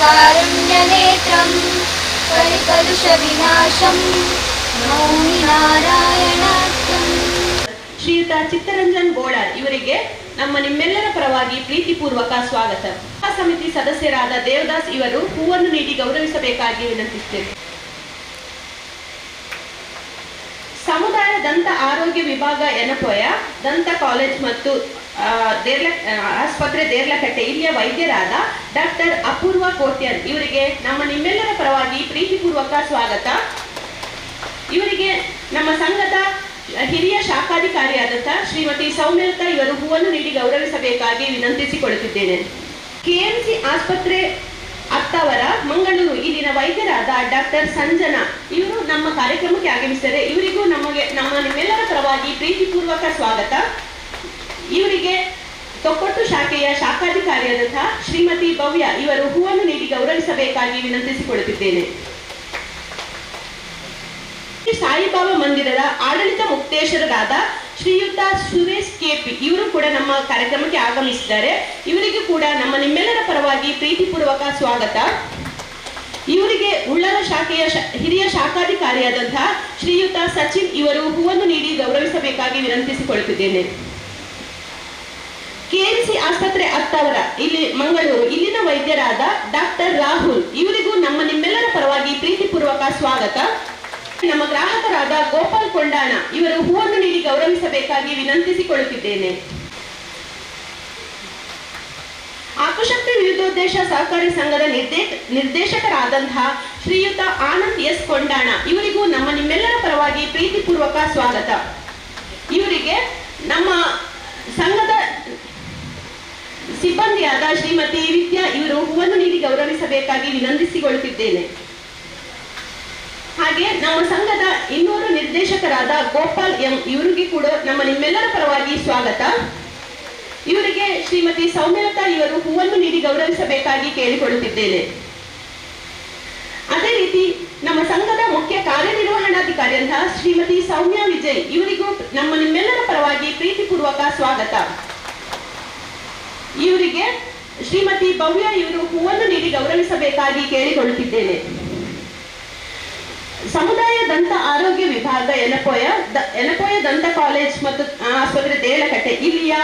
कारुण्यनेत्रं कलिकलुषविनाशं नौमि नारायणार्थं ಶ್ರೀಯುತ ಚಿತ್ತರಂಜನ್ ಗೋಳಾರ್ ಇವರಿಗೆ ನಮ್ಮ ನಿಮ್ಮೆಲ್ಲರ ಪರವಾಗಿ ಪ್ರೀತಿಪೂರ್ವಕ ಸ್ವಾಗತ. ಆ ಸಮಿತಿ ಸದಸ್ಯರಾದ ದೇವದಾಸ್ ಇವರು ಹೂವನ್ನು ನೀಡಿ ಗೌರವಿಸಬೇಕಾಗಿ ವಿನಂತಿಸುತ್ತೇವೆ ಸಮುದಾಯ ದಂತ ಆರೋಗ್ಯ ವಿಭಾಗ ಎನಪೋಯ, ದಂತ ಕಾಲೇಜ್ ಮತ್ತು ದೇರ್ಲ ಆಸ್ಪತ್ರೆ ದೇರ್ಲಕಟ್ಟೆ ಇಲ್ಲಿಯ ವೈದ್ಯರಾದ ಡಾಕ್ಟರ್ ಅಪೂರ್ವ ಕೋಟ್ಯನ್. ಇವರಿಗೆ ನಮ್ಮ ನಿಮ್ಮೆಲ್ಲರ ಪರವಾಗಿ ಪ್ರೀತಿಪೂರ್ವಕ ಸ್ವಾಗತ. ಇವರಿಗೆ ನಮ್ಮ ಸಂಘದ ಹಿರಿಯ ಶಾಖಾಧಿಕಾರಿಯಾದಂಥ ಶ್ರೀಮತಿ ಸೌಮ್ಯತಾ ಇವರು ಹೂವನ್ನು ನೀಡಿ ಗೌರವಿಸಬೇಕಾಗಿ ವಿನಂತಿಸಿಕೊಳ್ಳುತ್ತಿದ್ದೇನೆ. ಕೆಎಂಸಿ ಆಸ್ಪತ್ರೆ ಅತ್ತವರ ಮಂಗಳೂರು ಇಲ್ಲಿನ ವೈದ್ಯರಾದ ಡಾಕ್ಟರ್ ಸಂಜನಾ ಇವರು ನಮ್ಮ ಕಾರ್ಯಕ್ರಮಕ್ಕೆ ಆಗಮಿಸಿದರೆ ಇವರಿಗೂ ನಮಗೆ, ನಮ್ಮ ನಿಮ್ಮೆಲ್ಲರ ಪರವಾಗಿ ಪ್ರೀತಿಪೂರ್ವಕ ಸ್ವಾಗತ. ಇವರಿಗೆ ತೊಕ್ಕೊಟ್ಟು ಶಾಖೆಯ ಶಾಖಾಧಿಕಾರಿಯಾದಂತಹ ಶ್ರೀಮತಿ ಭವ್ಯ ಇವರು ಹೂವನ್ನು ನೀಡಿ ಗೌರವಿಸಬೇಕಾಗಿ ವಿನಂತಿಸಿಕೊಳ್ಳುತ್ತಿದ್ದೇನೆ. ಸಾಯಿಬಾಬಾ ಮಂದಿರದ ಆಡಳಿತ ಮುಕ್ತೇಶ್ವರರಾದ ಶ್ರೀಯುತ ಸುರೇಶ್ ಕೆಪಿ ಇವರು ಕೂಡ ನಮ್ಮ ಕಾರ್ಯಕ್ರಮಕ್ಕೆ ಆಗಮಿಸಿದ್ದಾರೆ. ಇವರಿಗೂ ಕೂಡ ನಮ್ಮ ನಿಮ್ಮೆಲ್ಲರ ಪರವಾಗಿ ಪ್ರೀತಿಪೂರ್ವಕ ಸ್ವಾಗತ. ಇವರಿಗೆ ಉಳ್ಳರ ಶಾಖೆಯ ಹಿರಿಯ ಶಾಖಾಧಿಕಾರಿಯಾದಂತಹ ಶ್ರೀಯುತ ಸಚಿನ್ ಇವರು ಹೂವನ್ನು ನೀಡಿ ಗೌರವಿಸಬೇಕಾಗಿ ವಿನಂತಿಸಿಕೊಳ್ಳುತ್ತಿದ್ದೇನೆ. ಕೆಎಂಸಿ ಆಸ್ಪತ್ರೆ ಅತ್ತವರ ಇಲ್ಲಿ ಮಂಗಳೂರು. ಇಲ್ಲಿನ ವೈದ್ಯರಾದ ಡಾಕ್ಟರ್ ರಾಹುಲ್. ಇವರಿಗೂ ನಮ್ಮ ನಿಮ್ಮೆಲ್ಲರ ಪರವಾಗಿ ಪ್ರೀತಿಪೂರ್ವಕ ಸ್ವಾಗತ. ನಮ್ಮ ಗ್ರಾಹಕರಾದ ಗೋಪಾಲ್ ಕೊಂಡಾಣ. ಇವರು ಹೂವನ್ನು ನೀಡಿ ಗೌರವಿಸಬೇಕಾಗಿ ವಿನಂತಿಸಿಕೊಳ್ಳುತ್ತಿದ್ದೇನೆ. ಆಕುಶಕ್ತಿ ವಿರುದ್ಧೋದ್ದೇಶ ಸಹಕಾರಿ ಸಂಘದ ನಿರ್ದೇ ನಿರ್ದೇಶಕರಾದಂತಹ ಶ್ರೀಯುತ ಆನಂದ್ ಎಸ್ ಕೊಂಡಾಣ. ಇವರಿಗೂ ನಮ್ಮ ನಿಮ್ಮೆಲ್ಲರ ಪರವಾಗಿ ಪ್ರೀತಿಪೂರ್ವಕ ಸ್ವಾಗತ. ಇವರಿಗೆ ನಮ್ಮ ಸಂಘದ ಸಿಬ್ಬಂದಿಯಾದ ಶ್ರೀಮತಿ ವಿದ್ಯಾ ಇವರು ಹೂವನ್ನು ನೀಡಿ ಗೌರವಿಸಬೇಕಾಗಿ ವಿನಂತಿಸಿಕೊಳ್ಳುತ್ತಿದ್ದೇನೆ. ಹಾಗೆ ನಮ್ಮ ಸಂಘದ ಇನ್ನೂರು ನಿರ್ದೇಶಕರಾದ ಗೋಪಾಲ್ ಎಂ ಇವರಿಗೆ ಕೂಡ ನಮ್ಮ ನಿಮ್ಮೆಲ್ಲರ ಪರವಾಗಿ ಸ್ವಾಗತ. ಇವರಿಗೆ ಶ್ರೀಮತಿ ಸೌಮ್ಯಲತಾ ಇವರು ಹೂವನ್ನು ನೀಡಿ ಗೌರವಿಸಬೇಕಾಗಿ ಕೇಳಿಕೊಳ್ಳುತ್ತಿದ್ದೇನೆ. ಅದೇ ರೀತಿ ನಮ್ಮ ಸಂಘದ ಮುಖ್ಯ ಕಾರ್ಯನಿರ್ವಹಣಾಧಿಕಾರಿಯಂತಹ ಶ್ರೀಮತಿ ಸೌಮ್ಯ ವಿಜಯ್ ಇವರಿಗೂ ನಮ್ಮ ನಿಮ್ಮೆಲ್ಲರ ಪರವಾಗಿ ಪ್ರೀತಿಪೂರ್ವಕ ಸ್ವಾಗತ. ಇವರಿಗೆ ಶ್ರೀಮತಿ ಭವ್ಯ ಇವರು ಹೂವನ್ನು ನೀಡಿ ಗೌರವಿಸಬೇಕಾಗಿ ಕೇಳಿಕೊಳ್ಳುತ್ತಿದ್ದೇನೆ. ಸಮುದಾಯ ದಂತ ಆರೋಗ್ಯ ವಿಭಾಗ ಎನಪೋಯ ಎನಪೋಯ ದಂತ ಕಾಲೇಜ್ ಮತ್ತು ಆಸ್ಪತ್ರೆ ದೇಳಕಟ್ಟೆ ಇಲ್ಲಿಯ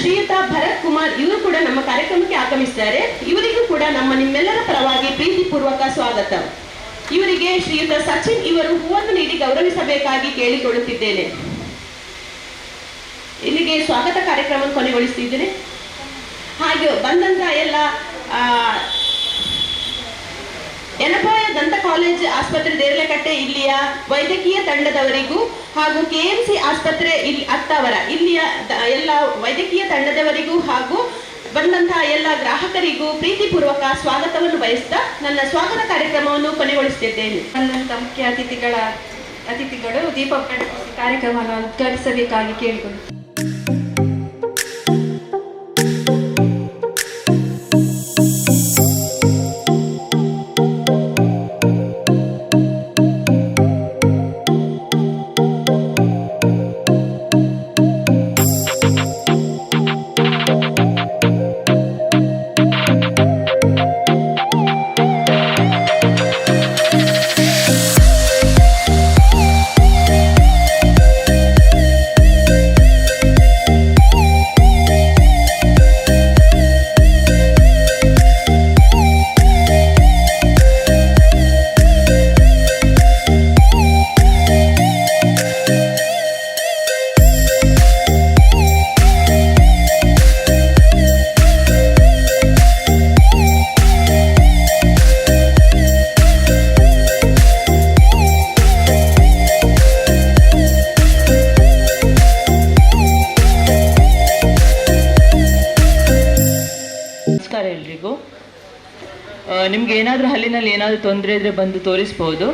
ಶ್ರೀಯುತ ಭರತ್ ಕುಮಾರ್ ಇವರು ಕೂಡ ನಮ್ಮ ಕಾರ್ಯಕ್ರಮಕ್ಕೆ ಆಗಮಿಸಿದ್ದಾರೆ. ಇವರಿಗೂ ಕೂಡ ನಮ್ಮ ನಿಮ್ಮೆಲ್ಲರ ಪರವಾಗಿ ಪ್ರೀತಿಪೂರ್ವಕ ಸ್ವಾಗತ. ಇವರಿಗೆ ಶ್ರೀಯುತ ಸಚಿನ್ ಇವರು ಹೂವನ್ನು ನೀಡಿ ಗೌರವಿಸಬೇಕಾಗಿ ಕೇಳಿಕೊಳ್ಳುತ್ತಿದ್ದೇನೆ. ಇಲ್ಲಿಗೆ ಸ್ವಾಗತ ಕಾರ್ಯಕ್ರಮ ಕೊನೆಗೊಳಿಸ್ತಿದ್ದೇನೆ. ಹಾಗೆ ಬಂದಂತ ಎಲ್ಲ ಎನಪಾಯ ದಂತ ಕಾಲೇಜ್ ಆಸ್ಪತ್ರೆ ದೇರ್ಲಕಟ್ಟೆ ಇಲ್ಲಿಯ ವೈದ್ಯಕೀಯ ತಂಡದವರಿಗೂ ಹಾಗೂ ಕೆಎಂಸಿ ಆಸ್ಪತ್ರೆ ಇಲ್ಲಿ ಅತ್ತವರ, ಇಲ್ಲಿಯ ಎಲ್ಲ ವೈದ್ಯಕೀಯ ತಂಡದವರಿಗೂ ಹಾಗೂ ಬಂದಂತಹ ಎಲ್ಲ ಗ್ರಾಹಕರಿಗೂ ಪ್ರೀತಿಪೂರ್ವಕ ಸ್ವಾಗತವನ್ನು ಬಯಸ್ತಾ ನನ್ನ ಸ್ವಾಗತ ಕಾರ್ಯಕ್ರಮವನ್ನು ಕೊನೆಗೊಳಿಸುತ್ತಿದ್ದೇನೆ. ಬಂದಂತ ಮುಖ್ಯ ಅತಿಥಿಗಳ, ಅತಿಥಿಗಳು ದೀಪ ಕಾರ್ಯಕ್ರಮವನ್ನು ಉದ್ಘಾಟಿಸಬೇಕಾಗಿ ಕೇಳಿಕೊಂಡು. ನಮಸ್ಕಾರ ಎಲ್ರಿಗೂ. ನಿಮ್ಗೆ ಏನಾದರೂ ಹಲ್ಲಿನಲ್ಲಿ ಏನಾದರೂ ತೊಂದರೆ ಇದ್ರೆ ಬಂದು ತೋರಿಸ್ಬೋದು.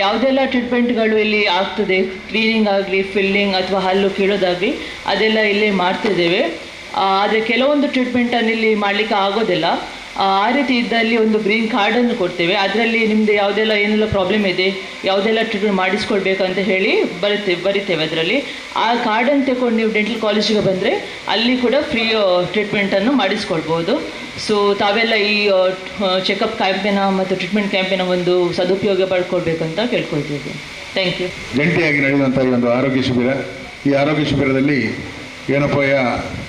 ಯಾವುದೆಲ್ಲ ಟ್ರೀಟ್ಮೆಂಟ್ಗಳು ಇಲ್ಲಿ ಆಗ್ತದೆ? ಕ್ಲೀನಿಂಗ್ ಆಗಲಿ ಫಿಲ್ಲಿಂಗ್ ಅಥವಾ ಹಲ್ಲು ಕೀಳೋದಾಗಲಿ, ಅದೆಲ್ಲ ಇಲ್ಲಿ ಮಾಡ್ತಿದ್ದೇವೆ. ಆದರೆ ಕೆಲವೊಂದು ಟ್ರೀಟ್ಮೆಂಟನ್ನು ಇಲ್ಲಿ ಮಾಡಲಿಕ್ಕೆ ಆಗೋದಿಲ್ಲ. ಆ ರೀತಿ ಇದ್ದಲ್ಲಿ ಒಂದು ಗ್ರೀನ್ ಕಾರ್ಡನ್ನು ಕೊಡ್ತೇವೆ. ಅದರಲ್ಲಿ ನಿಮ್ಮದು ಯಾವುದೆಲ್ಲ ಏನೆಲ್ಲ ಪ್ರಾಬ್ಲಮ್ ಇದೆ, ಯಾವುದೆಲ್ಲ ಟ್ರೀಟ್ಮೆಂಟ್ ಮಾಡಿಸ್ಕೊಳ್ಬೇಕು ಅಂತ ಹೇಳಿ ಬರುತ್ತೆ, ಬರಿತೇವೆ ಅದರಲ್ಲಿ. ಆ ಕಾರ್ಡನ್ನು ತಗೊಂಡು ನೀವು ಡೆಂಟಲ್ ಕಾಲೇಜಿಗೆ ಬಂದರೆ ಅಲ್ಲಿ ಕೂಡ ಫ್ರೀ ಟ್ರೀಟ್ಮೆಂಟನ್ನು ಮಾಡಿಸ್ಕೊಳ್ಬೋದು. ಸೊ ತಾವೆಲ್ಲ ಈ ಚೆಕಪ್ ಕ್ಯಾಂಪಿನ ಮತ್ತು ಟ್ರೀಟ್ಮೆಂಟ್ ಕ್ಯಾಂಪಿನ ಒಂದು ಸದುಪಯೋಗ ಪಡ್ಕೊಳ್ಬೇಕಂತ ಕೇಳ್ಕೊಳ್ತೀವಿ ಥ್ಯಾಂಕ್ ಯು ಜಂಟಿಯಾಗಿ ನಡೆಯುವಂಥ ಈ ಒಂದು ಆರೋಗ್ಯ ಶಿಬಿರ, ಈ ಆರೋಗ್ಯ ಶಿಬಿರದಲ್ಲಿ ಏನಪ್ಪಯ್ಯ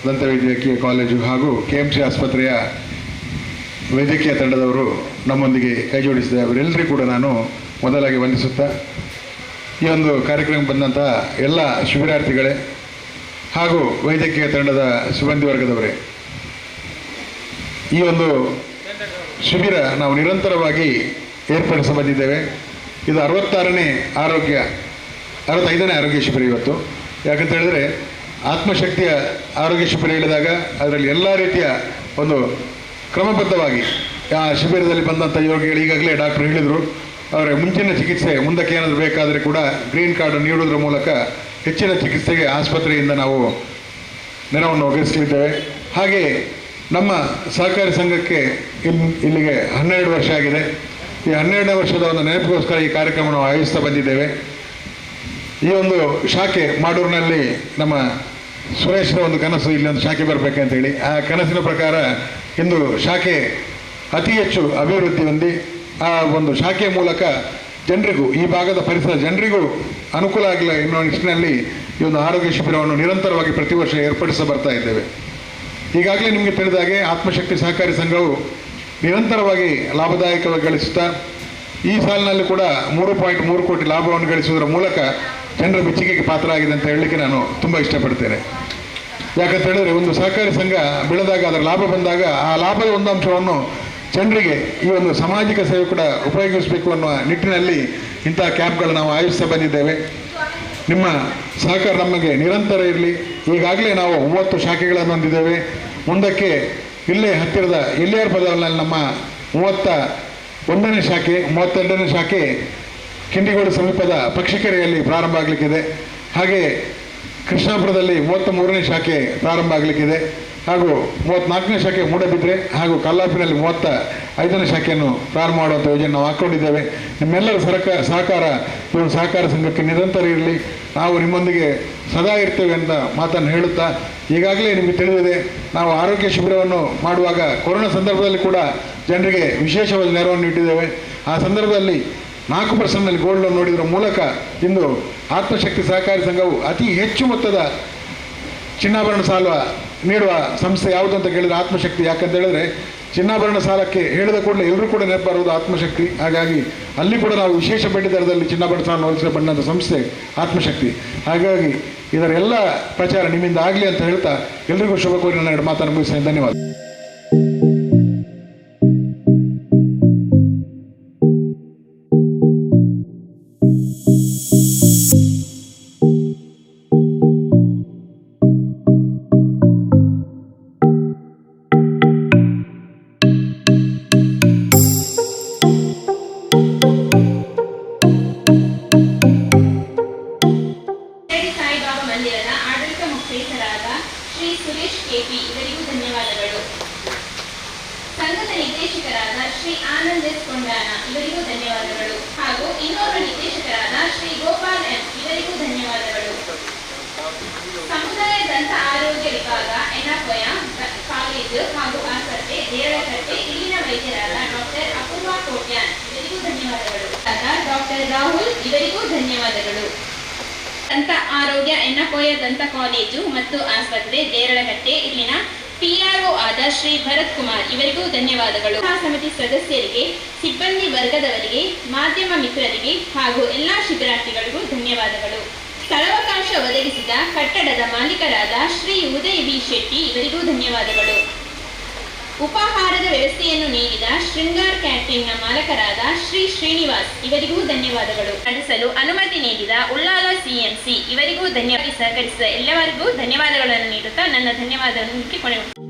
ದಂತವೈದ್ಯಕೀಯ ಕಾಲೇಜು ಹಾಗೂ ಕೆ ಎಂ ಸಿ ಆಸ್ಪತ್ರೆಯ ವೈದ್ಯಕೀಯ ತಂಡದವರು ನಮ್ಮೊಂದಿಗೆ ಕೈ ಜೋಡಿಸಿದೆ ಅವರೆಲ್ಲರಿಗೂ ಕೂಡ ನಾನು ಮೊದಲಾಗಿ ವಂದಿಸುತ್ತಾ, ಈ ಒಂದು ಕಾರ್ಯಕ್ರಮಕ್ಕೆ ಬಂದಂಥ ಎಲ್ಲ ಶಿಬಿರಾರ್ಥಿಗಳೇ ಹಾಗೂ ವೈದ್ಯಕೀಯ ತಂಡದ ಸಿಬ್ಬಂದಿ ವರ್ಗದವರೇ. ಈ ಒಂದು ಶಿಬಿರ ನಾವು ನಿರಂತರವಾಗಿ ಏರ್ಪಡಿಸ ಬಂದಿದ್ದೇವೆ. ಇದು ಅರವತ್ತಾರನೇ ಆರೋಗ್ಯ, ಅರವತ್ತೈದನೇ ಆರೋಗ್ಯ ಶಿಬಿರ ಇವತ್ತು. ಯಾಕಂತ ಹೇಳಿದ್ರೆ ಆತ್ಮಶಕ್ತಿಯ ಆರೋಗ್ಯ ಶಿಬಿರ ಹೇಳಿದಾಗ ಅದರಲ್ಲಿ ಎಲ್ಲ ರೀತಿಯ ಒಂದು ಕ್ರಮಬದ್ಧವಾಗಿ, ಆ, ಶಿಬಿರದಲ್ಲಿ ಬಂದಂಥ ಯೋಗಿಗಳು ಈಗಾಗಲೇ ಡಾಕ್ಟರ್ ಹೇಳಿದರು. ಅವರ, ಮುಂಚಿನ ಚಿಕಿತ್ಸೆ, ಮುಂದಕ್ಕೆ ಏನಾದರೂ ಬೇಕಾದರೆ ಕೂಡ ಗ್ರೀನ್ ಕಾರ್ಡ್ ನೀಡುವುದರ ಮೂಲಕ ಹೆಚ್ಚಿನ ಚಿಕಿತ್ಸೆಗೆ ಆಸ್ಪತ್ರೆಯಿಂದ ನಾವು ನೆರವನ್ನು ಒದಗಿಸಲಿದ್ದೇವೆ. ಹಾಗೆ ನಮ್ಮ ಸಹಕಾರಿ ಸಂಘಕ್ಕೆ ಇಲ್ಲಿ ಇಲ್ಲಿಗೆ ಹನ್ನೆರಡು ವರ್ಷ ಆಗಿದೆ. ಈ ಹನ್ನೆರಡನೇ ವರ್ಷದ ಒಂದು ನೆನಪಿಗೋಸ್ಕರ ಈ ಕಾರ್ಯಕ್ರಮವನ್ನು ಆಯೋಜಿಸ್ತಾ ಬಂದಿದ್ದೇವೆ. ಈ ಒಂದು ಶಾಖೆ ಮಾಡೂರಿನಲ್ಲಿ ನಮ್ಮ ಸುರೇಶ್ರ ಒಂದು ಕನಸು ಇಲ್ಲಿ ಒಂದು ಶಾಖೆ ಬರಬೇಕಂತೇಳಿ ಆ ಕನಸಿನ ಪ್ರಕಾರ ಇಂದು ಶಾಖೆ ಅತಿ ಹೆಚ್ಚು ಅಭಿವೃದ್ಧಿ ಹೊಂದಿ, ಆ ಒಂದು ಶಾಖೆಯ ಮೂಲಕ ಜನರಿಗೂ, ಈ ಭಾಗದ ಪರಿಸರ ಜನರಿಗೂ ಅನುಕೂಲ ಆಗಲಿ ಎನ್ನುವ ನಿಟ್ಟಿನಲ್ಲಿ ಈ ಒಂದು ಆರೋಗ್ಯ ಶಿಬಿರವನ್ನು ನಿರಂತರವಾಗಿ ಪ್ರತಿ ವರ್ಷ ಏರ್ಪಡಿಸ ಬರ್ತಾ ಇದ್ದೇವೆ. ಈಗಾಗಲೇ ನಿಮಗೆ ತಿಳಿದ ಹಾಗೆ ಆತ್ಮಶಕ್ತಿ ಸಹಕಾರಿ ಸಂಘವು ನಿರಂತರವಾಗಿ ಲಾಭದಾಯಕವಾಗಿ ಗಳಿಸುತ್ತಾ, ಈ ಸಾಲಿನಲ್ಲಿ ಕೂಡ ಮೂರು ಪಾಯಿಂಟ್ ಮೂರು ಕೋಟಿ ಲಾಭವನ್ನು ಗಳಿಸುವುದರ ಮೂಲಕ ಜನರ ಮೆಚ್ಚುಗೆಗೆ ಪಾತ್ರ ಆಗಿದೆ ಅಂತ ಹೇಳಲಿಕ್ಕೆ ನಾನು ತುಂಬ ಇಷ್ಟಪಡ್ತೇನೆ. ಯಾಕಂತ ಹೇಳಿದ್ರೆ ಒಂದು ಸಹಕಾರಿ ಸಂಘ ಬೆಳೆದಾಗ ಅದರ ಲಾಭ ಬಂದಾಗ ಆ ಲಾಭದ ಒಂದು ಅಂಶವನ್ನು ಜನರಿಗೆ ಈ ಒಂದು ಸಾಮಾಜಿಕ ಸೇವೆ ಕೂಡ ಉಪಯೋಗಿಸಬೇಕು ಅನ್ನುವ ನಿಟ್ಟಿನಲ್ಲಿ ಇಂತಹ ಕ್ಯಾಂಪ್ಗಳು ನಾವು ಆಯೋಜಿಸ್ತಾ ಬಂದಿದ್ದೇವೆ. ನಿಮ್ಮ ಸಹಕಾರ ನಮಗೆ ನಿರಂತರ ಇರಲಿ. ಈಗಾಗಲೇ ನಾವು ಮೂವತ್ತು ಶಾಖೆಗಳನ್ನು ಹೊಂದಿದ್ದೇವೆ. ಮುಂದಕ್ಕೆ ಇಲ್ಲೇ ಹತ್ತಿರದ ಎಲ್ಲಿಯರ್ ಬದಲಿನಲ್ಲಿ ನಮ್ಮ ಮೂವತ್ತ ಒಂದನೇ ಶಾಖೆ, ಮೂವತ್ತೆರಡನೇ ಶಾಖೆ ಕಿಂಡಿಗೋಡು ಸಮೀಪದ ಪಕ್ಷಿಕೆರೆಯಲ್ಲಿ ಪ್ರಾರಂಭ ಆಗಲಿಕ್ಕಿದೆ. ಹಾಗೆ ಕೃಷ್ಣಾಪುರದಲ್ಲಿ ಮೂವತ್ತ ಮೂರನೇ ಶಾಖೆ ಪ್ರಾರಂಭ ಆಗಲಿಕ್ಕಿದೆ. ಹಾಗೂ ಮೂವತ್ತ್ನಾಲ್ಕನೇ ಶಾಖೆ ಮೂಡಬಿದ್ರೆ ಹಾಗೂ ಕಲ್ಲಾಪಿನಲ್ಲಿ ಮೂವತ್ತ ಐದನೇ ಶಾಖೆಯನ್ನು ಪ್ರಾರಂಭ ಮಾಡುವಂಥ ಯೋಜನೆ ನಾವು ಹಾಕ್ಕೊಂಡಿದ್ದೇವೆ. ನಿಮ್ಮೆಲ್ಲರ ಸರ್ಕಾರ ಸಹಕಾರ ಒಂದು ಸಹಕಾರ ಸಂಘಕ್ಕೆ ನಿರಂತರ ಇರಲಿ. ನಾವು ನಿಮ್ಮೊಂದಿಗೆ ಸದಾ ಇರ್ತೇವೆ ಅಂತ ಮಾತನ್ನು ಹೇಳುತ್ತಾ, ಈಗಾಗಲೇ ನಿಮಗೆ ತಿಳಿದಿದೆ, ನಾವು ಆರೋಗ್ಯ ಶಿಬಿರವನ್ನು ಮಾಡುವಾಗ ಕೊರೋನಾ ಸಂದರ್ಭದಲ್ಲಿ ಕೂಡ ಜನರಿಗೆ ವಿಶೇಷವಾದ ನೆರವನ್ನು ಇಟ್ಟಿದ್ದೇವೆ ಆ ಸಂದರ್ಭದಲ್ಲಿ ನಾಲ್ಕು ಪರ್ಸೆಂಟ್ನಲ್ಲಿ ಗೋಲ್ಡ್ ಲೋನ್ ನೋಡಿದ್ರ ಮೂಲಕ ಇಂದು ಆತ್ಮಶಕ್ತಿ ಸಹಕಾರಿ ಸಂಘವು ಅತಿ ಹೆಚ್ಚು ಮೊತ್ತದ ಚಿನ್ನಾಭರಣ ಸಾಲ ನೀಡುವ ಸಂಸ್ಥೆ ಯಾವುದು ಅಂತ ಕೇಳಿದರೆ ಆತ್ಮಶಕ್ತಿ. ಯಾಕಂತ ಹೇಳಿದ್ರೆ ಚಿನ್ನಾಭರಣ ಸಾಲಕ್ಕೆ ಹೇಳಿದ ಕೂಡಲೇ ಎಲ್ಲರೂ ಕೂಡ ನೆನಪಾರುವುದು ಆತ್ಮಶಕ್ತಿ. ಹಾಗಾಗಿ ಅಲ್ಲಿ ಕೂಡ ನಾವು ವಿಶೇಷ ಬಡ್ಡಿ ಚಿನ್ನಾಭರಣ ಸಾಲ ಒದಗಿಸಿ ಬಂದಂಥ ಸಂಸ್ಥೆ ಆತ್ಮಶಕ್ತಿ. ಹಾಗಾಗಿ ಇದರ ಎಲ್ಲ ಪ್ರಚಾರ ನಿಮ್ಮಿಂದ ಆಗಲಿ ಅಂತ ಹೇಳ್ತಾ ಎಲ್ರಿಗೂ ಶುಭ ಕೋರಿ ನನ್ನ ಎರಡು ಮಾತನ್ನು ಮುಗಿಸ್ತೇನೆ. ಧನ್ಯವಾದ. ಇವರಿಗೂ ಧನ್ಯವಾದಗಳು. ದಂತ ಆರೋಗ್ಯ ಎನ್ನಕೋಯ ದಂತ ಕಾಲೇಜು ಮತ್ತು ಆಸ್ಪತ್ರೆ ದೇರಳಕಟ್ಟೆ ಇಲ್ಲಿನ ಪಿಆರ್ಒ ಆದ ಶ್ರೀ ಭರತ್ ಕುಮಾರ್ ಇವರಿಗೂ ಧನ್ಯವಾದಗಳು. ಆ ಸಮಿತಿ ಸದಸ್ಯರಿಗೆ, ಸಿಬ್ಬಂದಿ ವರ್ಗದವರಿಗೆ, ಮಾಧ್ಯಮ ಮಿತ್ರರಿಗೆ ಹಾಗೂ ಎಲ್ಲಾ ಶಿಬಿರಾರ್ಥಿಗಳಿಗೂ ಧನ್ಯವಾದಗಳು. ಸ್ಥಳಾವಕಾಶ ಒದಗಿಸಿದ ಕಟ್ಟಡದ ಮಾಲೀಕರಾದ ಶ್ರೀ ಉದಯ್ ಬಿ ಶೆಟ್ಟಿ ಇವರಿಗೂ ಧನ್ಯವಾದಗಳು. ಉಪಾಹಾರದ ವ್ಯವಸ್ಥೆಯನ್ನು ನೀಡಿದ ಶೃಂಗಾರ್ ಕ್ಯಾಂಟೀನ್ನ ಮಾಲಕರಾದ ಶ್ರೀ ಶ್ರೀನಿವಾಸ್, ಇವರಿಗೂ ಧನ್ಯವಾದಗಳು. ನಡೆಸಲು ಅನುಮತಿ ನೀಡಿದ ಉಳ್ಳಾಲ ಸಿಎಂಸಿ ಇವರಿಗೂ ಧನ್ಯವಾದ. ಸಹಕರಿಸಿದ ಎಲ್ಲವರಿಗೂ ಧನ್ಯವಾದಗಳನ್ನು ನೀಡುತ್ತಾ ನನ್ನ ಧನ್ಯವಾದವನ್ನು ಕೊನೆ